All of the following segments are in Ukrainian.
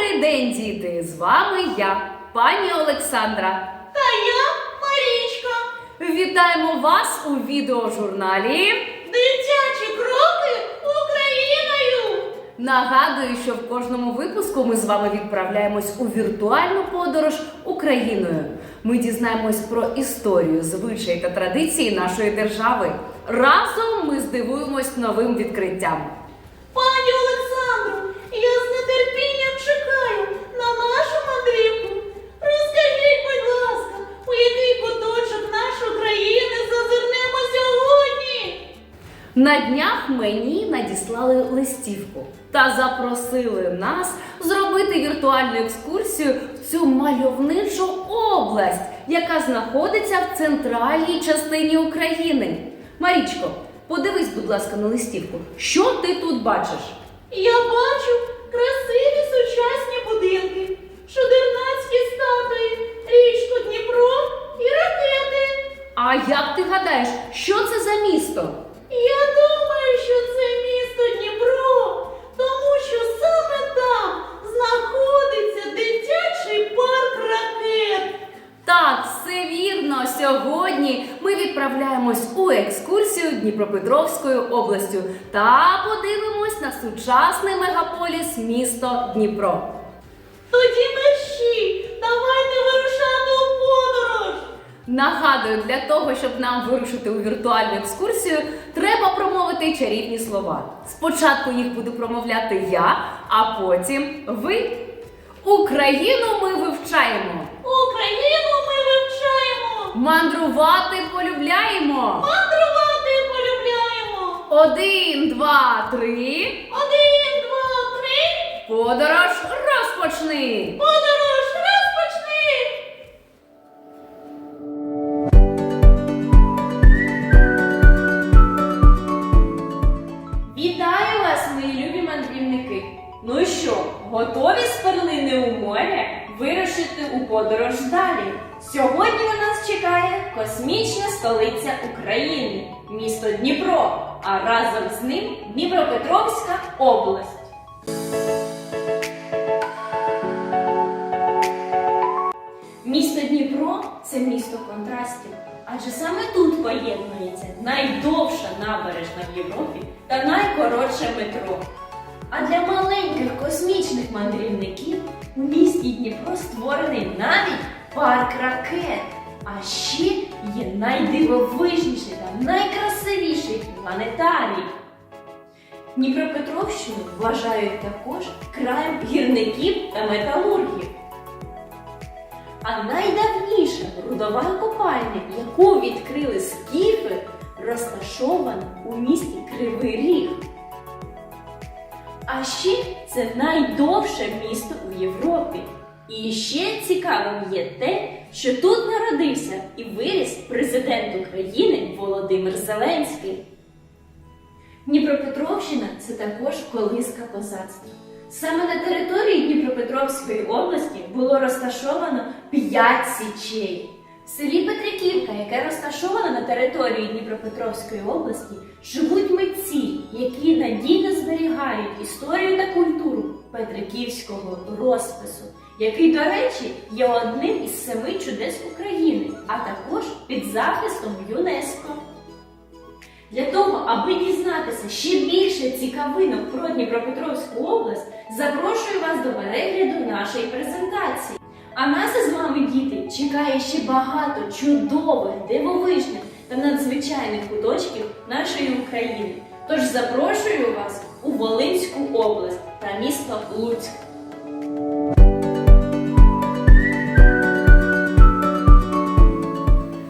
Добрий день, діти! З вами я, пані Олександра. Та я Марічка. Вітаємо вас у відеожурналі. Дитячі кроки Україною. Нагадую, що в кожному випуску ми з вами відправляємось у віртуальну подорож Україною. Ми дізнаємось про історію, звичаї та традиції нашої держави. Разом ми здивуємось новим відкриттям. Пані Олександру, я з нетерпінням чекаю на нашу мандрівку. Розкажіть, будь ласка, у який куточок нашої країни зазирнемо сьогодні? На днях мені надіслали листівку та запросили нас зробити віртуальну екскурсію в цю мальовничу область, яка знаходиться в центральній частині України. Марічко, подивись, будь ласка, на листівку. Що ти тут бачиш? Я бачу красиві сучасні будинки, шодернацькі статуї, річку Дніпро і ракети. А як ти гадаєш, що це за місто? Я думаю, що це місто Дніпро, тому що саме там знаходиться дитячий парк ракет. Так, все вірно. Сьогодні ми відправляємось у екскурсію Дніпропетровською областю та подивимось на сучасний мегаполіс місто Дніпро. Тоді мерщі, давайте подорож. Нагадую, для того, щоб нам вирушити у віртуальну екскурсію, треба промовити чарівні слова. Спочатку їх буду промовляти я, а потім ви. Україну ми вивчаємо. Україну ми вивчаємо, Мандрувати полюбляємо. мандрувати полюбляємо. Один, два, три. Один, два, три. Подорож розпочни! Подорож готові перлини у море вирушити у подорож далі? Сьогодні на нас чекає космічна столиця України, місто Дніпро, а разом з ним Дніпропетровська область. Місто Дніпро це місто контрастів, адже саме тут поєднується найдовша набережна в Європі та найкоротше метро. А для маленьких космічних мандрівників у місті Дніпро створений навіть парк ракет. А ще є найдивовижніший та найкрасивіший планетарій. Дніпропетровщину вважають також краєм гірників та металургів. А найдавніша рудова копальня, яку відкрили скіфи, розташована у місті Кривий Ріг. А ще це найдовше місто у Європі. І ще цікавим є те, що тут народився і виріс президент України Володимир Зеленський. Дніпропетровщина це також колиска козацтва. Саме на території Дніпропетровської області було розташовано п'ять січей. Селі Петриківка, яке розташоване на території Дніпропетровської області, живуть митці, які надійно зберігають історію та культуру Петриківського розпису, який, до речі, є одним із семи чудес України, а також під захистом ЮНЕСКО. Для того, аби дізнатися ще більше цікавинок про Дніпропетровську область, запрошую вас до перегляду нашої презентації. А нас із вами, діти, чекає ще багато чудових, дивовижних та надзвичайних куточків нашої України. Тож запрошую вас у Волинську область та місто Луцьк.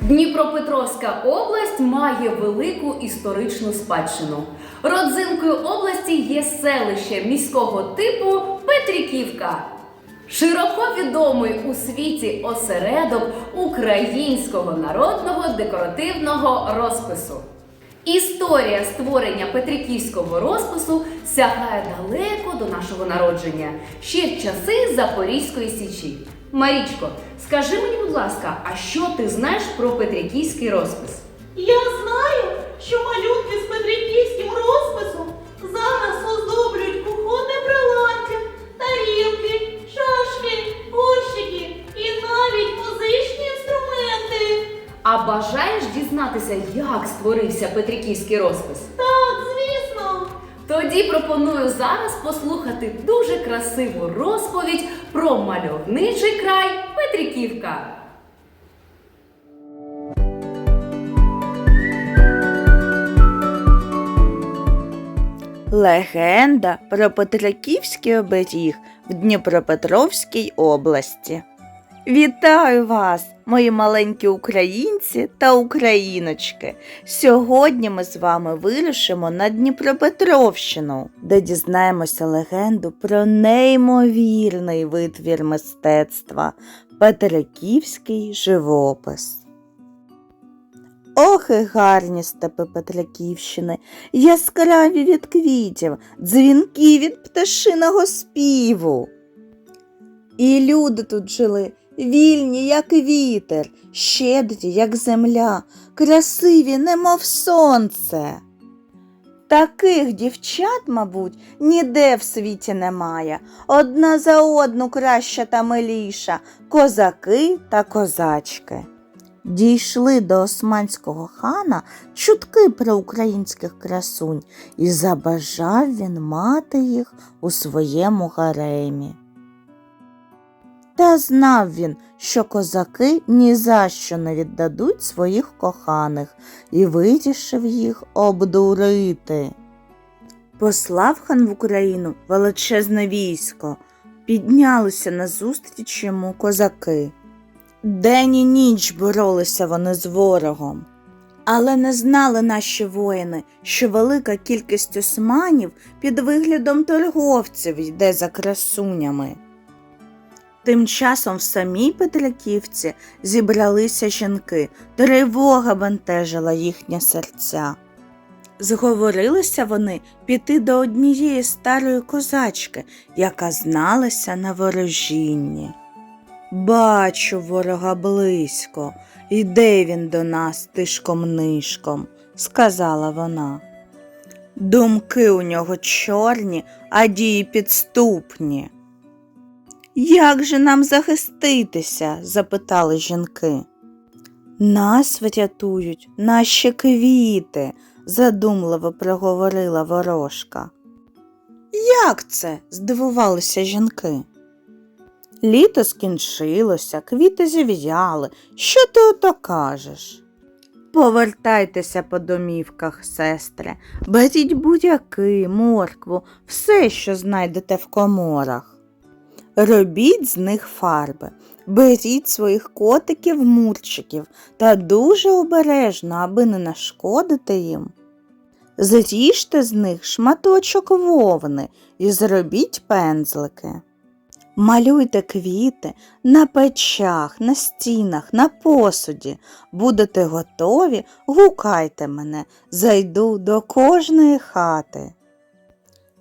Дніпропетровська область має велику історичну спадщину. Родзинкою області є селище міського типу Петриківка. Широко відомий у світі осередок українського народного декоративного розпису. Історія створення Петриківського розпису сягає далеко до нашого народження, ще в часи Запорізької січі. Марічко, скажи мені, будь ласка, а що ти знаєш про Петриківський розпис? Я знаю, що малюнки дізнатися, як створився Петриківський розпис? Так, звісно. Тоді пропоную зараз послухати дуже красиву розповідь про мальовничий край Петриківка. Легенда про Петриківський оберіг в Дніпропетровській області. Вітаю вас, мої маленькі українці та україночки. Сьогодні ми з вами вирушимо на Дніпропетровщину, де дізнаємося легенду про неймовірний витвір мистецтва Петриківський живопис. Ох, і гарні степи Петриківщини, яскраві від квітів, дзвінки від пташиного співу. І люди тут жили, вільні, як вітер, щедрі, як земля, красиві, немов сонце. Таких дівчат, мабуть, ніде в світі немає. Одна за одну краща та миліша, козаки та козачки. Дійшли до османського хана чутки про українських красунь, і забажав він мати їх у своєму гаремі. Та знав він, що козаки ні за що не віддадуть своїх коханих, і вирішив їх обдурити. Послав хан в Україну величезне військо, піднялися назустріч йому козаки. День і ніч боролися вони з ворогом. Але не знали наші воїни, що велика кількість османів під виглядом торговців йде за красунями. Тим часом в самій Петриківці зібралися жінки, тривога бентежила їхні серця. Зговорилися вони піти до однієї старої козачки, яка зналася на ворожінні. Бачу ворога близько, іде він до нас тишком нишком, сказала вона. Думки у нього чорні, а дії підступні. Як же нам захиститися? запитали жінки. Нас врятують наші квіти, задумливо проговорила ворожка. Як це? здивувалися жінки. Літо скінчилося, квіти зів'яли. Що ти ото кажеш? Повертайтеся по домівках, сестре, беріть буряки, моркву, все, що знайдете в коморах. Робіть з них фарби, беріть своїх котиків мурчиків та дуже обережно, аби не нашкодити їм. Зріжте з них шматочок вовни і зробіть пензлики. Малюйте квіти на печах, на стінах, на посуді. Будете готові, гукайте мене, зайду до кожної хати.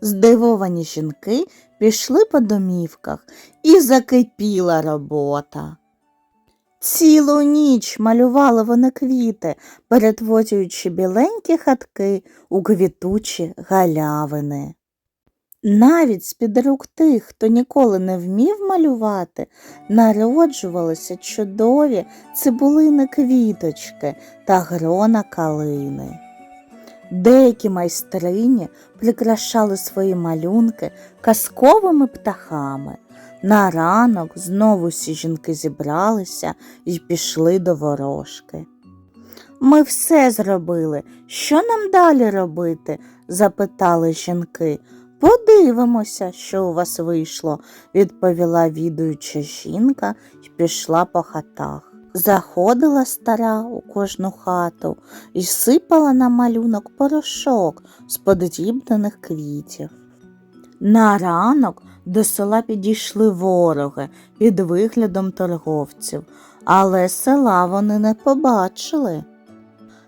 Здивовані жінки пішли по домівках і закипіла робота. Цілу ніч малювали вони квіти, перетворюючи біленькі хатки у квітучі галявини. Навіть з-під рук тих, хто ніколи не вмів малювати, народжувалися чудові цибулини квіточки та грона калини. Деякі майстрині прикрашали свої малюнки казковими птахами. На ранок знову всі жінки зібралися і пішли до ворожки. Ми все зробили. Що нам далі робити? запитали жінки. Подивимося, що у вас вийшло, відповіла відуюча жінка і пішла по хатах. Заходила стара у кожну хату і сипала на малюнок порошок з подрібнених квітів. На ранок до села підійшли вороги під виглядом торговців, але села вони не побачили.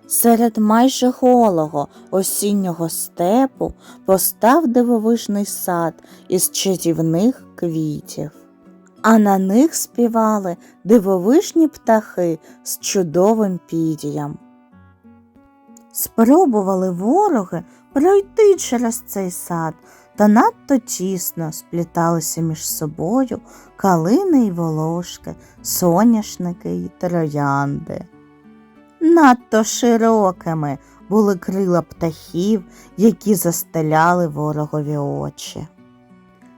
Серед майже голого осіннього степу постав дивовижний сад із чарівних квітів, а на них співали дивовижні птахи з чудовим пір'ям. Спробували вороги пройти через цей сад, та надто тісно спліталися між собою калини й волошки, соняшники й троянди. надто широкими були крила птахів, які застеляли ворогові очі.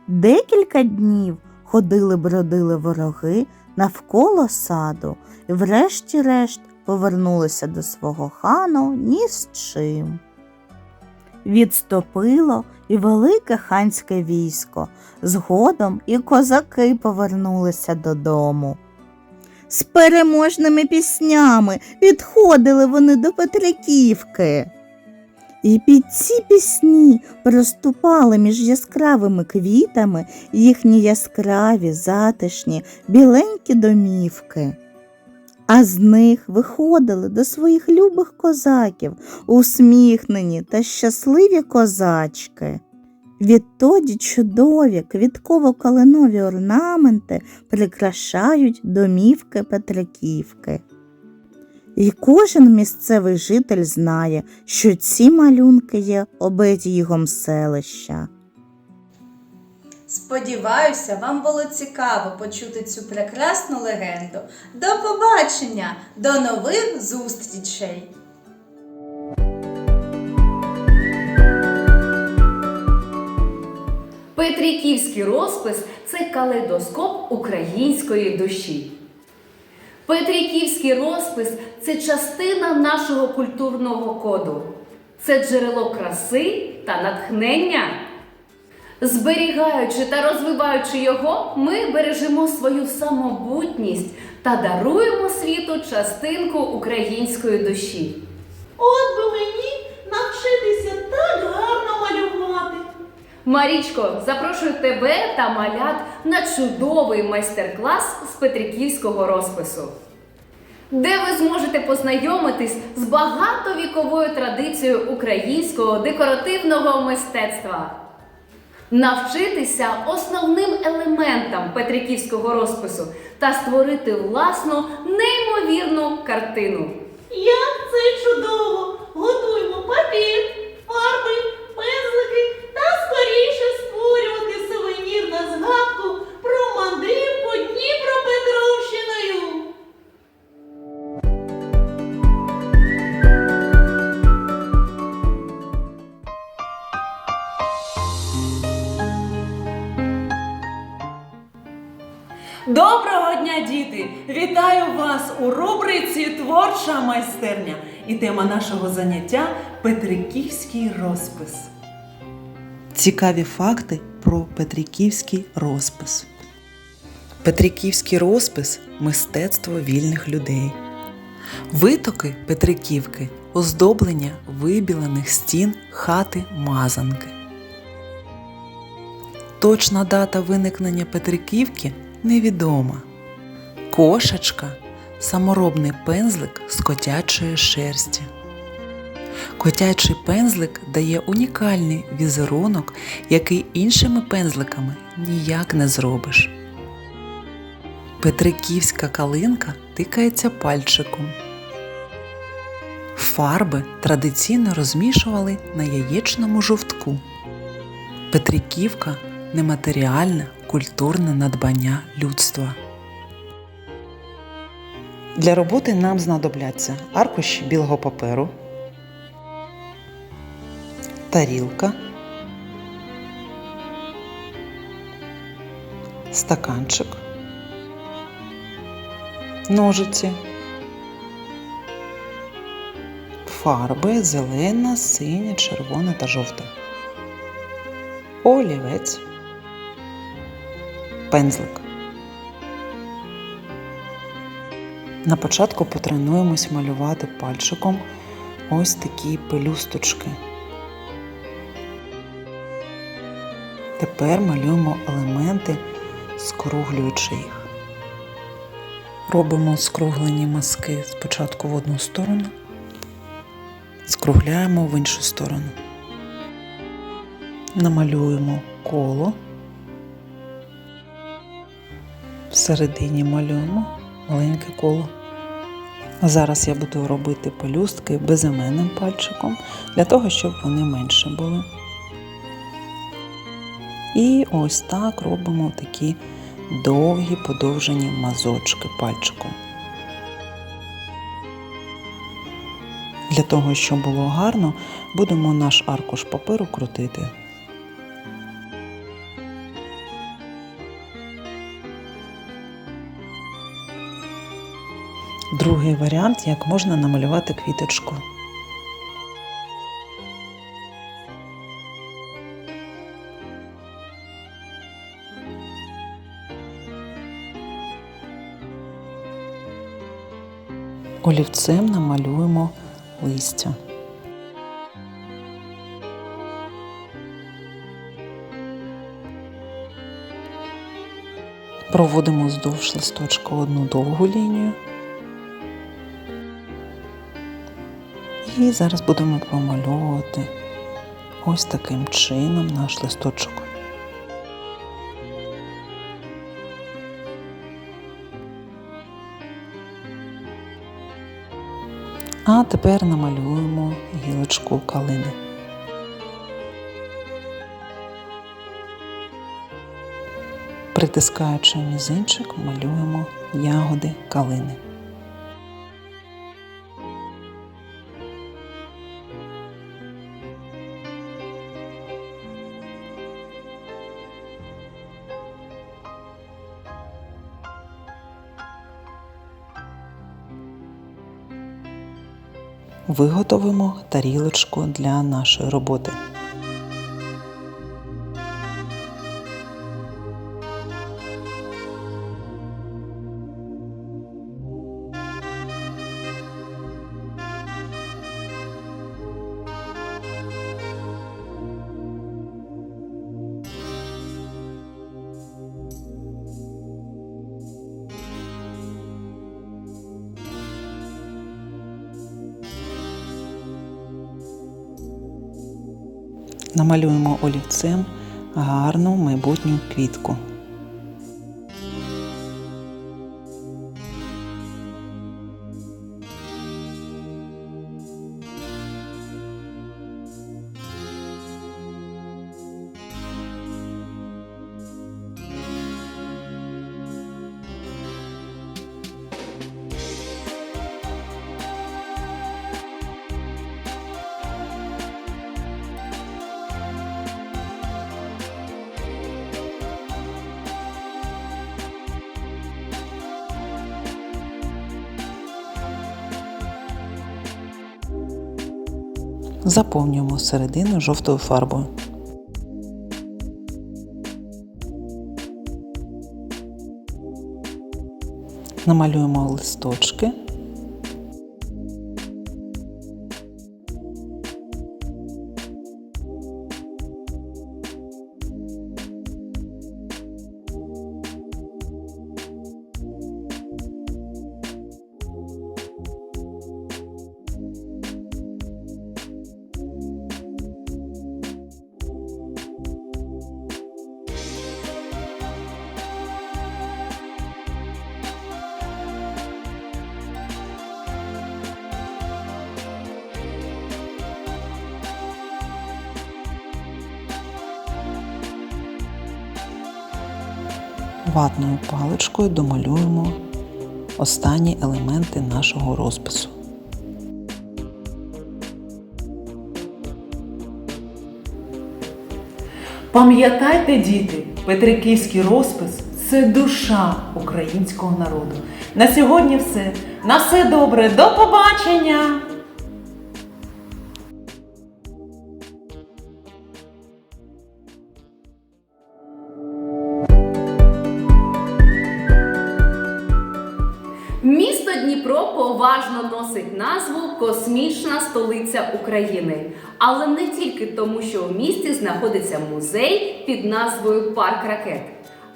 Декілька днів ходили бродили вороги навколо саду і врешті-решт повернулися до свого хану ні з чим. Відступило і велике ханське військо, згодом і козаки повернулися додому. З переможними піснями підходили вони до Петриківки. І під ці пісні проступали між яскравими квітами їхні яскраві, затишні, біленькі домівки. А з них виходили до своїх любих козаків усміхнені та щасливі козачки. Відтоді чудові квітково-калинові орнаменти прикрашають домівки Петриківки. І кожен місцевий житель знає, що ці малюнки є оберігом селища. Сподіваюся, вам було цікаво почути цю прекрасну легенду. До побачення, до нових зустрічей! Петриківський розпис це калейдоскоп української душі. Петриківський розпис це частина нашого культурного коду. Це джерело краси та натхнення. Зберігаючи та розвиваючи його, ми бережемо свою самобутність та даруємо світу частинку української душі. От би мені навчитися так гарно малювати. Марічко, запрошую тебе та малят на чудовий майстер-клас з Петриківського розпису, де ви зможете познайомитись з багатовіковою традицією українського декоративного мистецтва, навчитися основним елементам Петриківського розпису та створити власну неймовірну картину. Як це чудово! Тема нашого заняття Петриківський розпис. Цікаві факти про Петриківський розпис. Петриківський розпис мистецтво вільних людей. Витоки Петриківки оздоблення вибілених стін хати Мазанки. Точна дата виникнення Петриківки невідома. Кошечка саморобний пензлик з котячої шерсті. Котячий пензлик дає унікальний візерунок, який іншими пензликами ніяк не зробиш. Петриківська калинка тикається пальчиком. Фарби традиційно розмішували на яєчному жовтку. Петриківка нематеріальне культурне надбання людства. Для роботи нам знадобляться аркуші білого паперу, тарілка, стаканчик, ножиці, фарби зелена, синя, червона та жовта, олівець, пензлик. На початку потренуємось малювати пальчиком ось такі пелюсточки. Тепер малюємо елементи, скруглюючи їх. Робимо скруглені мазки спочатку в одну сторону, скругляємо в іншу сторону. Намалюємо коло. Всередині малюємо маленьке коло. Зараз я буду робити пелюстки безіменним пальчиком для того, щоб вони менше були. І ось так робимо такі довгі подовжені мазочки пальчиком. Для того, щоб було гарно, будемо наш аркуш паперу крутити. Другий варіант, як можна намалювати квіточку. Олівцем намалюємо листя. Проводимо вздовж листочка одну довгу лінію. І зараз будемо промальовувати ось таким чином наш листочок. А тепер намалюємо гілочку калини. Притискаючи мізинчик, малюємо ягоди калини. Виготовимо тарілочку для нашої роботи. Намалюємо олівцем гарну майбутню квітку. Заповнюємо середину жовтою фарбою. Намалюємо листочки. Ватною паличкою домалюємо останні елементи нашого розпису. Пам'ятайте, діти, Петриківський розпис це душа українського народу. На сьогодні все. На все добре. До побачення! Носить назву Космічна столиця України. Але не тільки тому, що в місті знаходиться музей під назвою Парк ракет,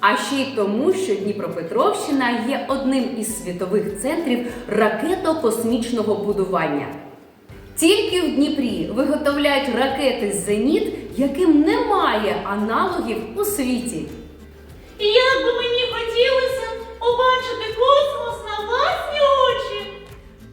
а ще й тому, що Дніпропетровщина є одним із світових центрів ракето-космічного будування. Тільки в Дніпрі виготовляють ракети Зеніт, яким немає аналогів у світі. І як би мені хотілося побачити космос на власні очі.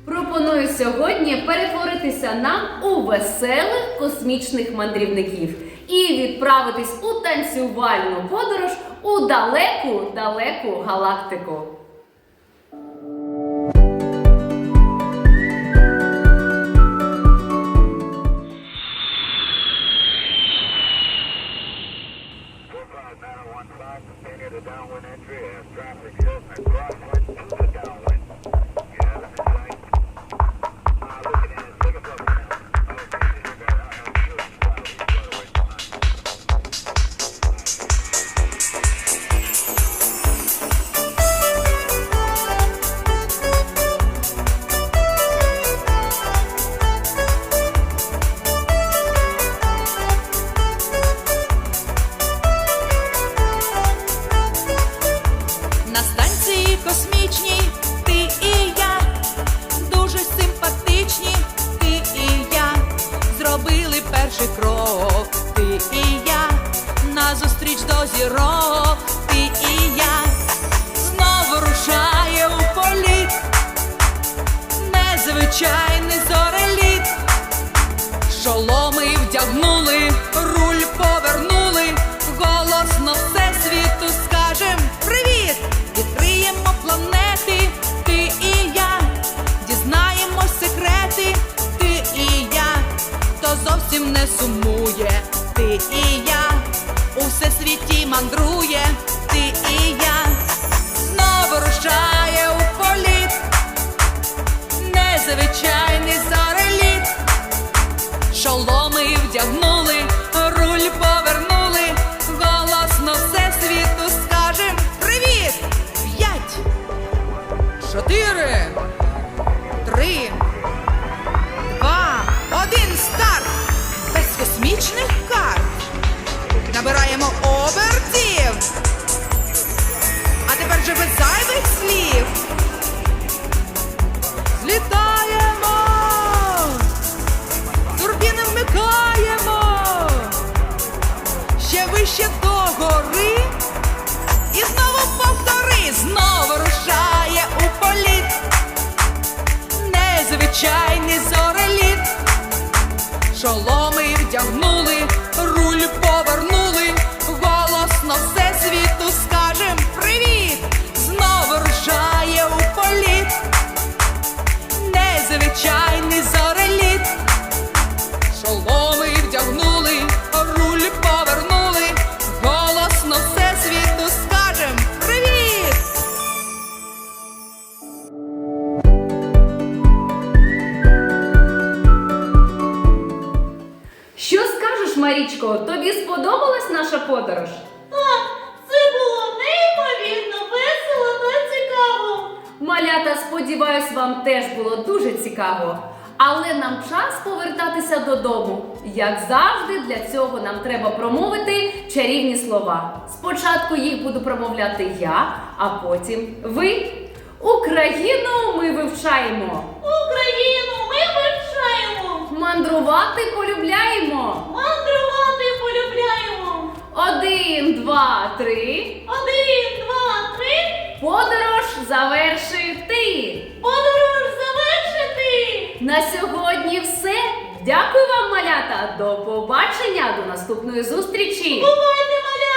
Пропоную сьогодні перетворитися нам у веселих космічних мандрівників і відправитись у танцювальну подорож у далеку далеку галактику. Перший крок, ти і я назустріч до зірок, вдягнули, руль повернули, голосно все світу скажем привіт! П'ять, чотири, три, два, один, старт! Без космічних карт. Набираємо обертів. А тепер вже без зайвих слів. Злітаємо! Незвичайний зореліт. Шоломи вдягнули, цього нам треба промовити чарівні слова. Спочатку їх буду промовляти я, а потім ви. Україну ми вивчаємо. Україну ми вивчаємо. Мандрувати полюбляємо. Мандрувати полюбляємо. Один, два, три. Один, два, три. Подорож завершити. Подорож завершити. На сьогодні все. Дякую вам, малята. До побачення, до наступної зустрічі. Бувайте, малята!